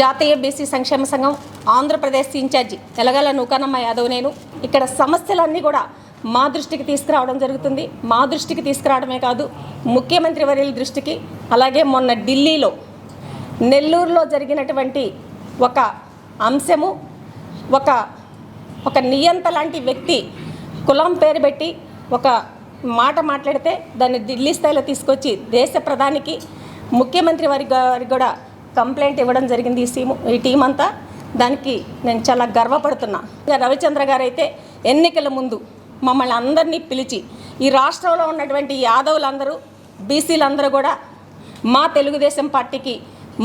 జాతీయ బీసీ సంక్షేమ సంఘం ఆంధ్రప్రదేశ్ ఇన్ఛార్జి తెలగాల నూకానమ్మ యాదవ్ నేను. ఇక్కడ సమస్యలన్నీ కూడా మా దృష్టికి తీసుకురావడం జరుగుతుంది. మా దృష్టికి తీసుకురావడమే కాదు ముఖ్యమంత్రి వర్యుల దృష్టికి అలాగే మొన్న ఢిల్లీలో నెల్లూరులో జరిగినటువంటి ఒక అంశము ఒక ఒక నియంత లాంటి వ్యక్తి కులం పేరు పెట్టి ఒక మాట మాట్లాడితే దాన్ని ఢిల్లీ స్థాయిలో తీసుకొచ్చి దేశ ప్రధానికి ముఖ్యమంత్రి వారి గారికి కూడా కంప్లైంట్ ఇవ్వడం జరిగింది ఈ సీమ్ ఈ టీం అంతా. దానికి నేను చాలా గర్వపడుతున్నా. ఇంకా రవిచంద్ర గారు అయితే ఎన్నికల ముందు మమ్మల్ని అందరినీ పిలిచి ఈ రాష్ట్రంలో ఉన్నటువంటి యాదవులందరూ బీసీలందరూ కూడా మా తెలుగుదేశం పార్టీకి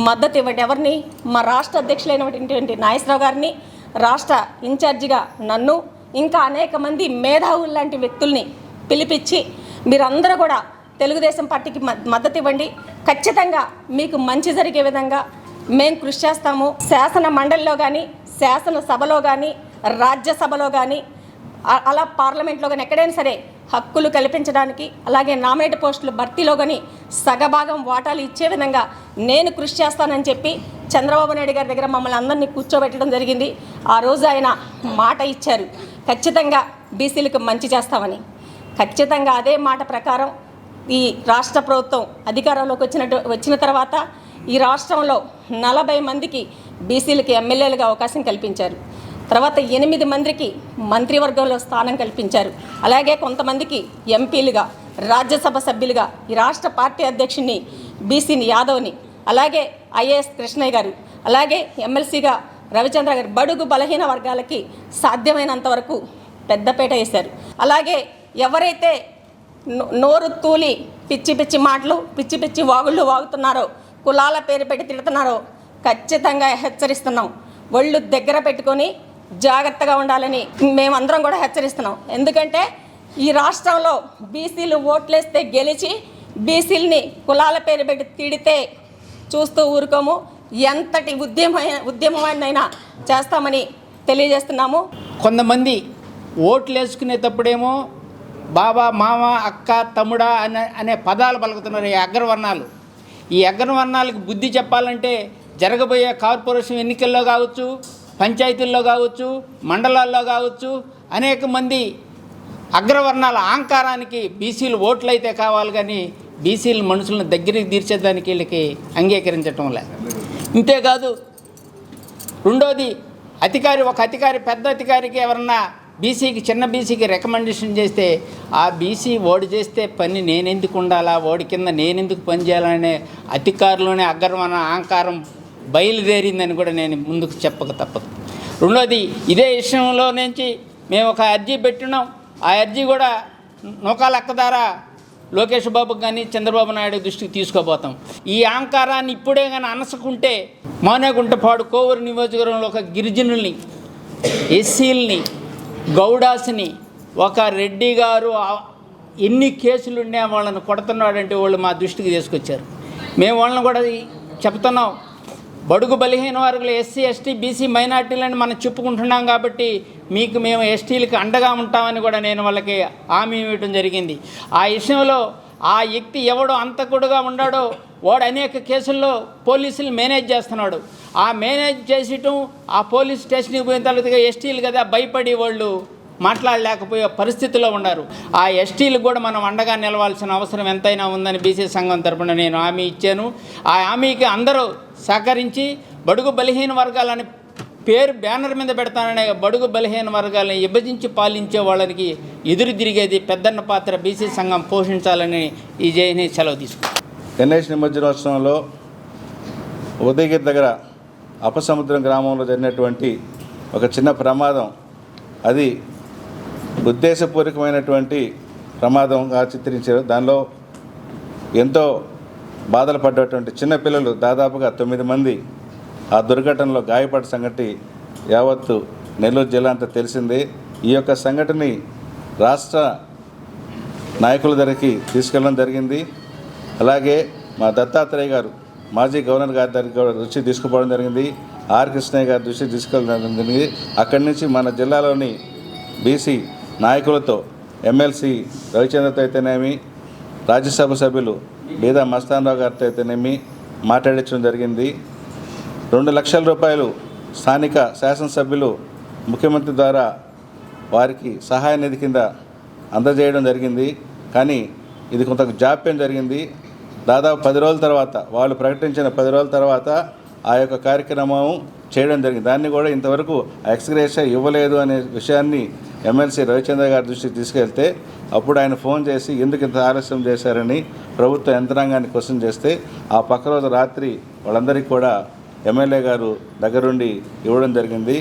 మద్దతు ఇవ్వండి. ఎవరిని? మా రాష్ట్ర అధ్యక్షులైనటువంటి నాగేశ్వరరావు గారిని రాష్ట్ర ఇన్ఛార్జిగా నన్ను ఇంకా అనేక మంది మేధావులు లాంటి వ్యక్తుల్ని పిలిపించి మీరందరూ కూడా తెలుగుదేశం పార్టీకి మద్దతు ఇవ్వండి ఖచ్చితంగా మీకు మంచి జరిగే విధంగా మేము కృషి చేస్తాము. శాసన మండలిలో కానీ శాసనసభలో కానీ రాజ్యసభలో కానీ అలా పార్లమెంట్లో కానీ ఎక్కడైనా సరే హక్కులు కల్పించడానికి అలాగే నామినేట్ పోస్టులు భర్తీలో కానీ సగభాగం వాటాలు ఇచ్చే విధంగా నేను కృషి చేస్తానని చెప్పి చంద్రబాబు నాయుడు గారి దగ్గర మమ్మల్ని అందరినీ కూర్చోబెట్టడం జరిగింది. ఆ రోజు ఆయన మాట ఇచ్చారు. ఖచ్చితంగా బీసీలకు మంచి చేస్తామని. ఖచ్చితంగా అదే మాట ప్రకారం ఈ రాష్ట్ర ప్రభుత్వం అధికారంలోకి వచ్చినట్టు వచ్చిన తర్వాత ఈ రాష్ట్రంలో నలభై మందికి బీసీలకి ఎమ్మెల్యేలుగా అవకాశం కల్పించారు. తర్వాత ఎనిమిది మందికి మంత్రివర్గంలో స్థానం కల్పించారు. అలాగే కొంతమందికి ఎంపీలుగా రాజ్యసభ సభ్యులుగా ఈ రాష్ట్ర పార్టీ అధ్యక్షుడిని బీసీని యాదవ్ని అలాగే ఐఏఎస్ కృష్ణయ్య గారు అలాగే ఎమ్మెల్సీగా రవిచంద్ర గారు బడుగు బలహీన వర్గాలకి సాధ్యమైనంత వరకు పెద్దపేట వేశారు. అలాగే ఎవరైతే నోరు తూలి పిచ్చి పిచ్చి మాటలు పిచ్చి పిచ్చి వాగుళ్ళు వాగుతున్నారు కులాల పేరు పెట్టి తిడుతున్నారు. ఖచ్చితంగా హెచ్చరిస్తున్నాం. ఒళ్ళు దగ్గర పెట్టుకొని జాగ్రత్తగా ఉండాలని మేమందరం కూడా హెచ్చరిస్తున్నాం. ఎందుకంటే ఈ రాష్ట్రంలో బీసీలు ఓట్లేస్తే గెలిచి బీసీలని కులాల పేరు పెట్టి తిడితే చూస్తూ ఊరుకోము. ఎంతటి ఉద్యమ ఉద్యమమైనైనా చేస్తామని తెలియజేస్తున్నాము. కొంతమంది ఓట్లు వేసుకునేటప్పుడేమో బాబా మామ అక్క తమ్ముడా అనే అనే పదాలు పలుకుతున్నారు ఈ అగ్రవర్ణాలు. ఈ అగ్రవర్ణాలకు బుద్ధి చెప్పాలంటే జరగబోయే కార్పొరేషన్ ఎన్నికల్లో కావచ్చు పంచాయతీల్లో కావచ్చు మండలాల్లో కావచ్చు అనేక మంది అగ్రవర్ణాల అహంకారానికి బీసీలు ఓట్లు అయితే కావాలి కానీ బీసీలు మనుషులను దగ్గరికి తీర్చేదానికి వీళ్ళకి అంగీకరించటం లే. ఇంతేకాదు రెండోది అధికారి ఒక అధికారి పెద్ద అధికారికి ఎవరన్నా బీసీకి చిన్న బీసీకి రికమెండేషన్ చేస్తే ఆ బీసీ ఓడి చేస్తే పని నేనెందుకు ఉండాలా? ఓడి కింద నేనెందుకు పని చేయాలనే అధికారులోనే అగ్రమణ అహంకారం బయలుదేరిందని కూడా నేను ముందుకు చెప్పక తప్పదు. రెండోది ఇదే విషయంలో నుంచి మేము ఒక అర్జీ పెట్టినాం. ఆ అర్జీ కూడా నూకాల ద్వారా లోకేష్ బాబుకి కానీ చంద్రబాబు నాయుడు దృష్టికి తీసుకోబోతాం. ఈ అహంకారాన్ని ఇప్పుడే కానీ అనసుకుంటే మౌనగుంటపాడు కోవూరు నియోజకవర్గంలో ఒక గిరిజనుల్ని ఎస్సీల్ని గౌడాస్ని ఒక రెడ్డి గారు ఎన్ని కేసులు ఉన్నా వాళ్ళని కొడుతున్నాడంటే వాళ్ళు మా దృష్టికి తీసుకొచ్చారు. మేము వాళ్ళని కూడా చెప్తున్నాం. బడుగు బలహీన వర్గులు ఎస్సీ ఎస్టీ బీసీ మైనార్టీలని మనం చెప్పుకుంటున్నాం కాబట్టి మీకు మేము ఎస్టీలకు అండగా ఉంటామని కూడా నేను వాళ్ళకి హామీ ఇవ్వటం జరిగింది. ఆ విషయంలో ఆ వ్యక్తి ఎవడో అంతకుడుగా ఉన్నాడో వాడు అనేక కేసుల్లో పోలీసులు మేనేజ్ చేస్తున్నాడు. ఆ మేనేజ్ చేసటం ఆ పోలీస్ స్టేషన్కి పోయిన తర్వాత ఎస్టీలు కదా భయపడి వాళ్ళు మాట్లాడలేకపోయే పరిస్థితిలో ఉన్నారు. ఆ ఎస్టీలకు కూడా మనం అండగా నిలవాల్సిన అవసరం ఎంతైనా ఉందని బీసీ సంఘం తరపున నేను హామీ ఇచ్చాను. ఆ హామీకి అందరూ సహకరించి బడుగు బలహీన వర్గాలని పేరు బ్యానర్ మీద పెడతాననే బడుగు బలహీన వర్గాలను విభజించి పాలించే వాళ్ళకి ఎదురు తిరిగేది పెద్దన్న పాత్ర బీసీ సంఘం పోషించాలని ఈ జయని సెలవు తీసుకుంటాను ఎన్ఎస్ రాష్ట్రంలో ఉదయగిరి దగ్గర అపసముద్రం గ్రామంలో జరిగినటువంటి ఒక చిన్న ప్రమాదం. అది ఉద్దేశపూర్వకమైనటువంటి ప్రమాదంగా చిత్రించారు. దానిలో ఎంతో బాధలు పడ్డటువంటి చిన్నపిల్లలు దాదాపుగా తొమ్మిది మంది ఆ దుర్ఘటనలో గాయపడ్డ సంగతి యావత్తు నెల్లూరు జిల్లా అంతా తెలిసింది. ఈ యొక్క సంఘటనని రాష్ట్ర నాయకుల దగ్గరికి తీసుకెళ్ళడం జరిగింది. అలాగే మా దత్తాత్రేయ గారు మాజీ గవర్నర్ గారి దగ్గర కూడా దృష్టి తీసుకుపోవడం జరిగింది. ఆర్ కృష్ణయ్య గారి దృష్టి తీసుకెళ్ళడం జరిగింది. అక్కడి నుంచి మన జిల్లాలోని బీసీ నాయకులతో ఎమ్మెల్సీ రవిచంద్రతో అయితేనేమి రాజ్యసభ సభ్యులు బీదా మస్తానరావు గారితో అయితేనేమి మాట్లాడించడం జరిగింది. రెండు లక్షల రూపాయలు స్థానిక శాసనసభ్యులు ముఖ్యమంత్రి ద్వారా వారికి సహాయ నిధి కింద అందజేయడం జరిగింది. కానీ ఇది కొంత జాప్యం జరిగింది. దాదాపు పది రోజుల తర్వాత వాళ్ళు ప్రకటించిన పది రోజుల తర్వాత ఆ యొక్క కార్యక్రమం చేయడం జరిగింది. దాన్ని కూడా ఇంతవరకు ఎక్స్గ్రేష ఇవ్వలేదు అనే విషయాన్ని ఎమ్మెల్సీ రవిచంద్ర గారి దృష్టికి తీసుకెళ్తే అప్పుడు ఆయన ఫోన్ చేసి ఎందుకు ఇంత ఆలస్యం చేశారని ప్రభుత్వ యంత్రాంగాన్ని క్వశ్చన్ చేస్తే ఆ పక్క రోజు రాత్రి వాళ్ళందరికీ కూడా ఎమ్మెల్యే గారు దగ్గరుండి ఇవ్వడం జరిగింది.